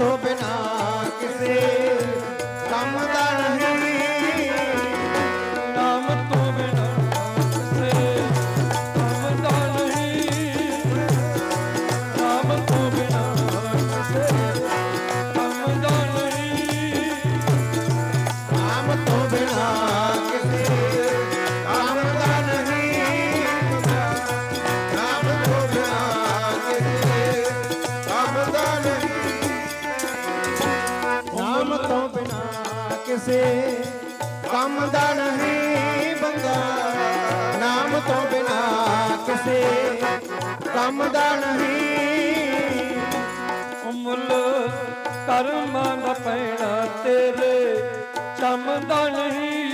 ਤੋਂ ਬਿਨਾ ਕਿਸੇ ਕੰਮ ਦਾ ਨਹੀਂ ਬੰਦਾ। ਨਾਮ ਤੋਂ ਬਿਨਾ ਕਿਸੇ ਕੰਮ ਦਾ ਨਹੀਂ। ਮੁੱਲ ਕਰਮਾਂ ਦਾ ਪੈਣਾ ਤੇਰੇ ਚਮਦਾ ਨਹੀਂ।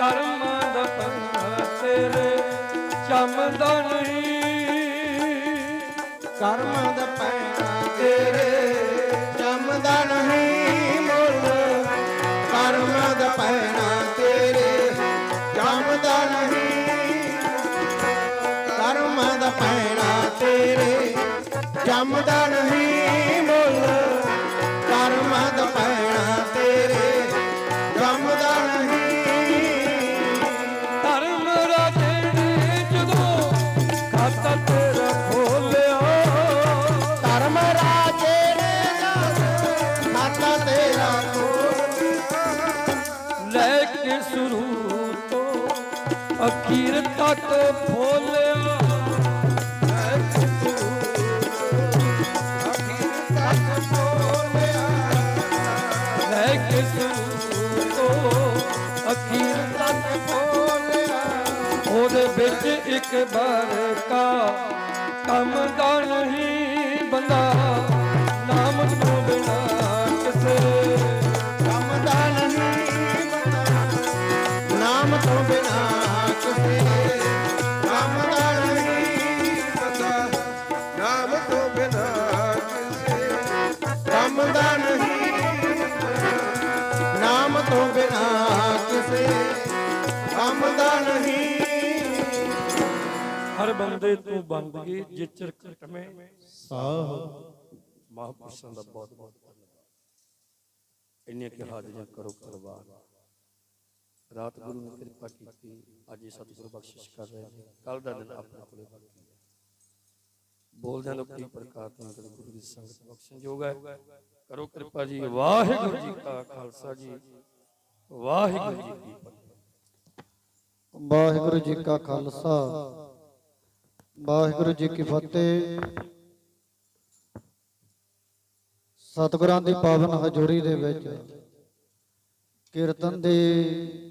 ਕਰਮਾਂ ਦਾ ਪੈਣਾ ਤੇਰੇ ਚਮਦਾ ਨਹੀਂ। ਕਰਮ ਦਾ ਪੈਣਾ ਜੰਮਦਾ ਨਹੀਂ ਮੁੱਲ ਕਰਮ ਦਾ ਪੈਣਾ ਤੇਰੇ ਜੰਮਦਾ ਨਹੀਂ। ਧਰਮ ਰਾਜੇ ਨੇ ਜਦੋਂ ਖਾਤਾ ਤੇਰਾ ਖੋਲਿਆ। ਧਰਮ ਰਾਜੇ ਨੇ ਜਦ ਮਾਤਾ ਤੇਰਾ ਲੈ ਕੇ ਸ਼ੁਰੂ ਤੋਂ ਅਖੀਰ ਤੱਕ ਫੋਲਿਆ। ਵਿੱਚ ਇੱਕ ਬਾਰ ਕਾ ਕੰਮ ਦਾ ਨਹੀਂ ਬੰਦਾ, ਨਾਮ ਤੋਂ ਬਿਨਾ ਕਿਸੇ। ਕੰਮ ਦਾ ਨਹੀਂ ਬੰਦਾ, ਨਾਮ ਤੋਂ ਬਿਨਾ ਕਿਸੇ। ਕੰਮ ਦਾ ਨਹੀਂ ਬੰਦਾ, ਨਾਮ ਤੋਂ ਬਿਨਾ ਕਿਸੇ। ਕੰਮ ਦਾ ਨਹੀਂ ਨਾਮ ਤੋਂ ਬਿਨਾ ਕਿਸੇ। ਕੰਮ ਦਾ ਨਹੀਂ ਹਰ ਬੰਦੇ ਤੋਂ ਬੰਦਗੀ ਜਿਚਰ ਘਟਵੇਂ ਸਾਹ ਮਹਾਂਪੁਰਸ਼ਾਂ ਦਾ ਬਹੁਤ ਬਹੁਤ ਧੰਨਵਾਦ। ਇੰਨੀਆਂ ਕਿ ਹਾਜ਼ਰੀਆਂ ਕਰੋ ਪਰਵਾਰ। ਰਾਤ ਗੁਰੂ ਨੇ ਕਿਰਪਾ ਕੀਤੀ ਅੱਜ ਇਹ ਸਤਿਗੁਰੂ ਬਖਸ਼ਿਸ਼ ਕਰ ਰਹੇ ਨੇ। ਕੱਲ ਦਾ ਦਿਨ ਆਪਣੇ ਕੋਲੇ ਬਾਕੀ ਹੈ ਬੋਲਦਿਆਂ ਲੋਕ ਪ੍ਰਕਾਰ ਤੋਂ ਗੁਰੂ ਦੀ ਸੰਗਤ ਬਖਸ਼ਣ ਯੋਗ ਹੈ? ਕਰੋ ਕਿਰਪਾ ਜੀ। ਵਾਹਿਗੁਰੂ ਜੀ ਕਾ ਖਾਲਸਾ ਜੀ। ਵਾਹਿਗੁਰੂ ਜੀ ਕੀ ਫਤਿਹ। ਵਾਹਿਗੁਰੂ ਜੀ ਕਾ ਖਾਲਸਾ। ਵਾਹਿਗੁਰੂ ਜੀ ਕੀ ਫਤਿਹ। ਸਤਿਗੁਰਾਂ ਦੀ ਪਾਵਨ ਹਜ਼ੂਰੀ ਦੇ ਵਿੱਚ ਕੀਰਤਨ ਦੀ